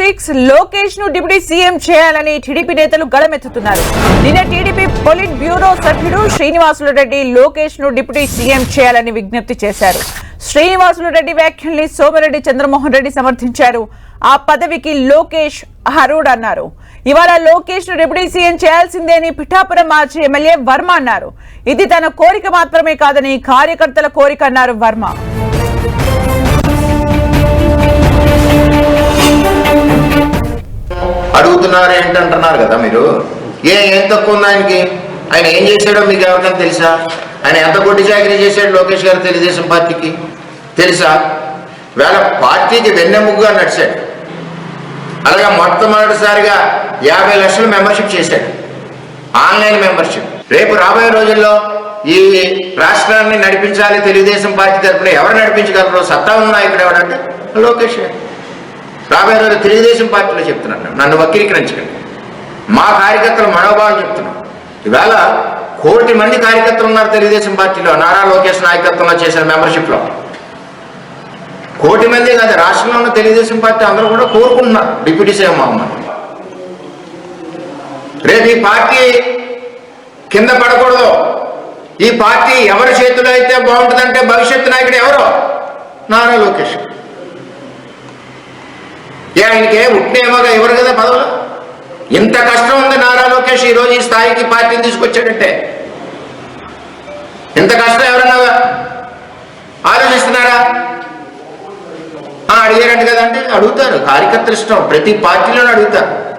Six లోకేష్ను deputy CM చేయాలని TDP నేతలు గళమెత్తుతున్నారు. నిన్న టీడీపీ పొలిట్ బ్యూరో సభ్యుడు శ్రీనివాసులు రెడ్డి లోకేష్ను డిప్యూటీ సీఎం చేయాలని విజ్ఞప్తి చేశారు. శ్రీనివాసులు రెడ్డి వ్యాఖ్యల్ని సోమిరెడ్డి చంద్రమోహన్ రెడ్డి సమర్థించారు. ఆ పదవికి లోకేష్ అర్హుడు అన్నారు. ఇవాళ లోకేష్ను డిప్యూటీ సీఎం చేయాల్సిందే అని పిఠాపురం మాజీ ఎమ్మెల్యే వర్మ అన్నారు. ఇది తన కోరిక మాత్రమే కాదని కార్యకర్తల కోరిక అన్నారు వర్మ. అడుగుతున్నారు ఏంటంటున్నారు కదా మీరు? ఏ ఏం తక్కువ ఉంది ఆయనకి? ఆయన ఏం చేశాడో మీకు ఎవరికైనా తెలుసా? ఆయన ఎంత గుడ్డి చాకరీ చేశాడు లోకేష్ గారు తెలుగుదేశం పార్టీకి? తెలుసా? వేళ పార్టీకి వెన్నెముగ్గా నడిచాడు. అలాగే మొట్టమొదటిసారిగా యాభై లక్షల మెంబర్షిప్ చేశాడు. Online membership. రేపు రాబోయే రోజుల్లో ఈ రాష్ట్రాన్ని నడిపించాలి తెలుగుదేశం పార్టీ తరఫున ఎవరు నడిపించగలరో సత్తా ఉన్నా ఇక్కడ ఎవడంటే లోకేష్ గారు. రాబోయే రోజు తెలుగుదేశం పార్టీలో చెప్తున్నాను నన్ను వక్రీకరించకండి. మా కార్యకర్తల మనోభావం చెప్తున్నాం ఇవాళ కోటి మంది కార్యకర్తలు ఉన్నారు తెలుగుదేశం పార్టీలో. నారా లోకేష్ నాయకత్వంలో చేసిన మెంబర్షిప్లో. కోటి మంది కాదు రాష్ట్రంలో ఉన్న తెలుగుదేశం పార్టీ అందరూ కూడా కోరుకుంటున్నారు. Deputy CM Mohammed. రేపు ఈ పార్టీ కింద పడకూడదు. ఈ పార్టీ ఎవరి చేతిలో అయితే బాగుంటుందంటే భవిష్యత్తు నాయకుడు ఎవరో? నారా లోకేష్. ఏ ఆయనకి ఉట్నేమోగా ఎవరు కదా పదవులు? ఇంత కష్టం ఉంది నారా లోకేష్ ఈ రోజు ఈ స్థాయికి పార్టీని తీసుకొచ్చాడంటే. ఇంత కష్టం ఎవరన్నా ఆలోచిస్తున్నారా? ఆ, అడిగారంట కదండి అడుగుతారు. కార్యకర్తలు ఇష్టం. ప్రతి పార్టీలోనే అడుగుతారు.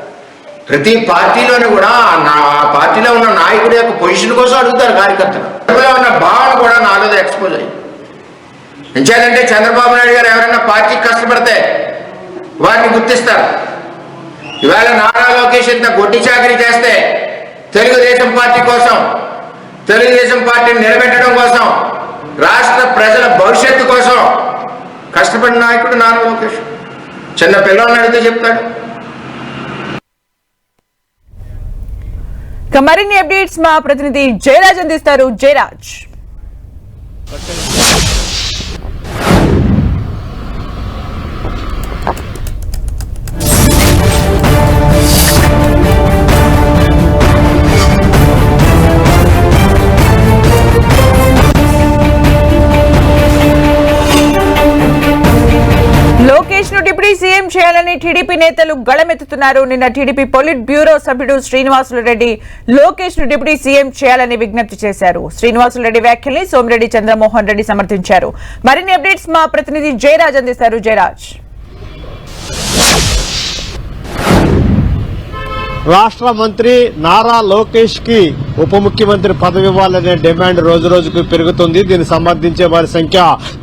ప్రతి పార్టీలోనే కూడా నా- పార్టీలో ఉన్న నాయకుడి యొక్క పొజిషన్ కోసం అడుగుతారు కార్యకర్తలు. అందులో ఉన్న భావన కూడా నాలో ఎక్స్పోజ్ అయ్యి ఎంచేదంటే చంద్రబాబు నాయుడు గారు ఎవరైనా పార్టీకి కష్టపడతారు వారిని గుర్తిస్తారు. ఇవాళ నారా లోకేష్ ఇంత గొడ్డి చాకరీ చేస్తే తెలుగుదేశం పార్టీ కోసం తెలుగుదేశం పార్టీని నిలబెట్టడం కోసం రాష్ట్ర ప్రజల భవిష్యత్తు కోసం కష్టపడిన నాయకుడు నారా లోకేష్. చిన్న పిల్లల్ని అడిగితే చెప్తాడు. మరిన్ని అప్డేట్స్ మా ప్రతినిధి జయరాజ్ అందిస్తారు. జయరాజ్. చేయాలని టీడీపీ నేతలు గళమెత్తుతున్నారు. నిన్న టీడీపీ పొలిట్ బ్యూరో సభ్యుడు శ్రీనివాసులు రెడ్డి లోకేష్ను డిప్యూటీ సీఎం చేయాలని విజ్ఞప్తి చేశారు. శ్రీనివాసులు రెడ్డి వ్యాఖ్యల్ని సోమిరెడ్డి చంద్రమోహన్ రెడ్డి సమర్థించారు. మరిన్ని అప్డేట్స్ మా ప్రతినిధి జయరాజ్ అందిస్తారు. జయరాజ్. రాష్ట్ర మంత్రి నారా లోకేష్కి ఉప ముఖ్యమంత్రి పదవి ఇవ్వాలనే డిమాండ్ రోజు రోజుకు పెరుగుతుంది. దీన్ని సమర్థించే వారి సంఖ్య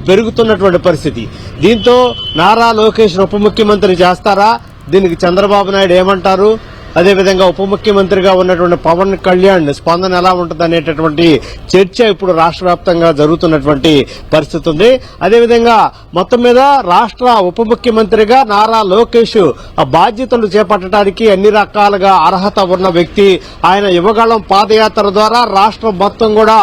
పెరుగుతున్నటువంటి పరిస్థితి. దీంతో నారా లోకేష్ ఉప ముఖ్యమంత్రి చేస్తారా? దీనికి చంద్రబాబు నాయుడు ఏమంటారు? అదేవిధంగా ఉప ముఖ్యమంత్రిగా ఉన్నటువంటి పవన్ కళ్యాణ్ స్పందన ఎలా ఉంటుంది అనేటటువంటి చర్చ ఇప్పుడు రాష్ట్ర వ్యాప్తంగా జరుగుతున్నటువంటి పరిస్థితి ఉంది. అదేవిధంగా మొత్తం మీద రాష్ట్ర ఉప ముఖ్యమంత్రిగా నారా లోకేష్ ఆ బాధ్యతలు చేపట్టడానికి అన్ని రకాలుగా అర్హత ఉన్న వ్యక్తి. ఆయన యువగాళం పాదయాత్ర ద్వారా రాష్ట్రం మొత్తం కూడా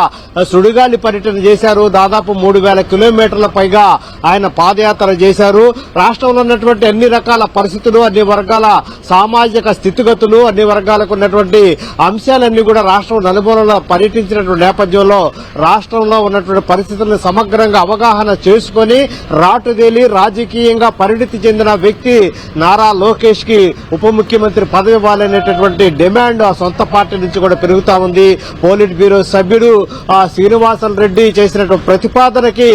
సుడిగాలి పర్యటన చేశారు. దాదాపు మూడు వేల కిలోమీటర్ల పైగా ఆయన పాదయాత్ర చేశారు. రాష్ట్రంలో ఉన్నటువంటి అన్ని రకాల పరిస్థితులు అన్ని వర్గాల సామాజిక స్థితిగతులు అన్ని వర్గాలకు ఉన్నటువంటి అంశాలన్నీ కూడా రాష్ట్రం నలుమూలలో పర్యటించినటువంటి నేపథ్యంలో రాష్ట్రంలో ఉన్నటువంటి పరిస్థితులను సమగ్రంగా అవగాహన చేసుకుని రాటుదేలి రాజకీయంగా పరిణితి చెందిన వ్యక్తి నారా లోకేష్కి ఉప ముఖ్యమంత్రి పదవి ఇవ్వాలనేటటువంటి డిమాండ్ ఆ సొంత పార్టీ నుంచి కూడా పెరుగుతా ఉంది. పోలిట్ బ్యూరో సభ్యుడు ఆ శ్రీనివాసన్ రెడ్డి చేసినటువంటి ప్రతిపాదనకి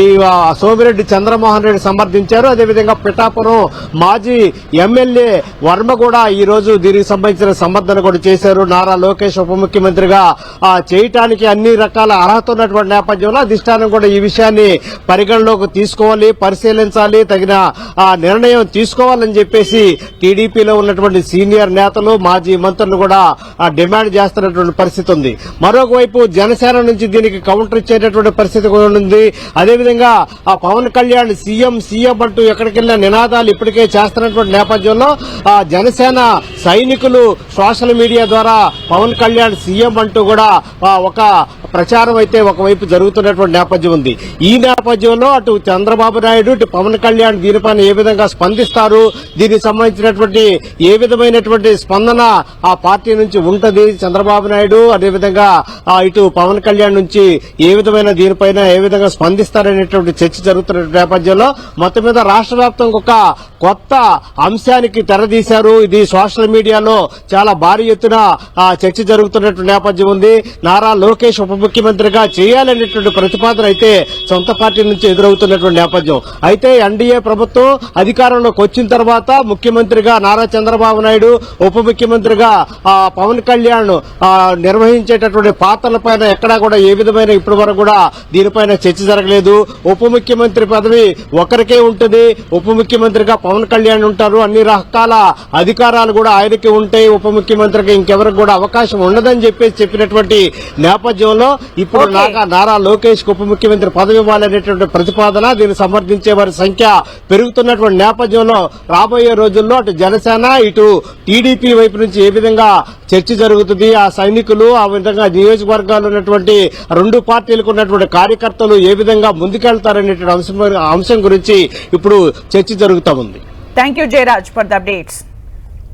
ఈ సోమిరెడ్డి చంద్రమోహన్ రెడ్డి సమర్థించారు. అదేవిధంగా పిఠాపురం మాజీ ఎమ్మెల్యే వర్మ కూడా ఈ రోజు దీనికి సంబంధించిన సమర్థన కూడా చేశారు. నారా లోకేష్ ఉప ముఖ్యమంత్రిగా చేయటానికి అన్ని రకాల అర్హత ఉన్నటువంటి నేపథ్యంలో అధిష్టానం కూడా ఈ విషయాన్ని పరిగణలోకి తీసుకోవాలి పరిశీలించాలి తగిన ఆ, నిర్ణయం తీసుకోవాలని చెప్పేసి టీడీపీలో ఉన్నటువంటి సీనియర్ నేతలు మాజీ మంత్రులు కూడా డిమాండ్ చేస్తున్నటువంటి పరిస్థితి ఉంది. మరొకవైపు జనసేన నుంచి దీనికి కౌంటర్ ఇచ్చేటటువంటి పరిస్థితి కూడా ఉంది. అదేవిధంగా ఆ పవన్ కళ్యాణ్ సీఎం సీఎం అంటూ ఎక్కడికెళ్ళిన నినాదాలు ఇప్పటికే చేస్తున్నటువంటి నేపథ్యంలో ఆ జనసేన సైనికులు సోషల్ మీడియా ద్వారా పవన్ కళ్యాణ్ సీఎం అంటూ కూడా ఒక ప్రచారం అయితే ఒకవైపు జరుగుతున్నటువంటి నేపథ్యం ఉంది. ఈ నేపథ్యంలో అటు చంద్రబాబు నాయుడు ఇటు పవన్ కళ్యాణ్ దీనిపైన ఏ విధంగా స్పందిస్తారు? దీనికి సంబంధించినటువంటి ఏ విధమైనటువంటి స్పందన ఆ పార్టీ నుంచి ఉంటుంది? చంద్రబాబు నాయుడు అదేవిధంగా ఇటు పవన్ కళ్యాణ్ నుంచి ఏ విధమైన దీనిపైన ఏ విధంగా స్పందిస్తారనేటువంటి చర్చ జరుగుతున్న నేపథ్యంలో మొత్తం మీద రాష్ట్ర వ్యాప్తంగా ఒక కొత్త అంశానికి తెరదీశారు. ఇది సోషల్ మీడియాలో చాలా భారీ ఎత్తున చర్చ జరుగుతున్నట్టు నేపథ్యం ఉంది. నారా లోకేష్ ఉప ముఖ్యమంత్రిగా చేయాలనేటువంటి ప్రతిపాదన అయితే సొంత పార్టీ నుంచి ఎదురవుతున్నటువంటి నేపథ్యం. అయితే ఎన్డీఏ ప్రభుత్వం అధికారంలోకి వచ్చిన తర్వాత ముఖ్యమంత్రిగా నారా చంద్రబాబు నాయుడు ఉప ముఖ్యమంత్రిగా పవన్ కళ్యాణ్ నిర్వహించేటటువంటి పాత్రలపైన ఎక్కడా కూడా ఏ విధమైన ఇప్పటి వరకు కూడా దీనిపైన చర్చ జరగలేదు. ఉప ముఖ్యమంత్రి పదవి ఒకరికే ఉంటుంది. ఉప ముఖ్యమంత్రిగా పవన్ కళ్యాణ్ ఉంటారు అన్ని రకాల అధికారాలు కూడా ఆయనకి ఉంటాయి ఉప ముఖ్యమంత్రికి ఇంకెవరికి కూడా అవకాశం ఉండదని చెప్పేసి చెప్పినటువంటి నేపథ్యంలో ఇప్పుడు. నాగా నారా లోకేష్కు ఉప ముఖ్యమంత్రి పదవి ఇవ్వాలనేటువంటి ప్రతిపాదన దీన్ని సమర్థించే వారి సంఖ్య పెరుగుతున్నటువంటి నేపథ్యంలో రాబోయే రోజుల్లో అటు జనసేన ఇటు టీడీపీ వైపు నుంచి ఏ విధంగా చర్చ జరుగుతుంది ఆ సైనికులు ఆ విధంగా నియోజకవర్గాల్లో ఉన్నటువంటి రెండు పార్టీలకు ఉన్నటువంటి కార్యకర్తలు ఏ విధంగా ముందుకెళ్తారనేటువంటి అంశం అంశం గురించి ఇప్పుడు చర్చ జరుగుతా ఉంది Thank you, Jairaj, for the updates.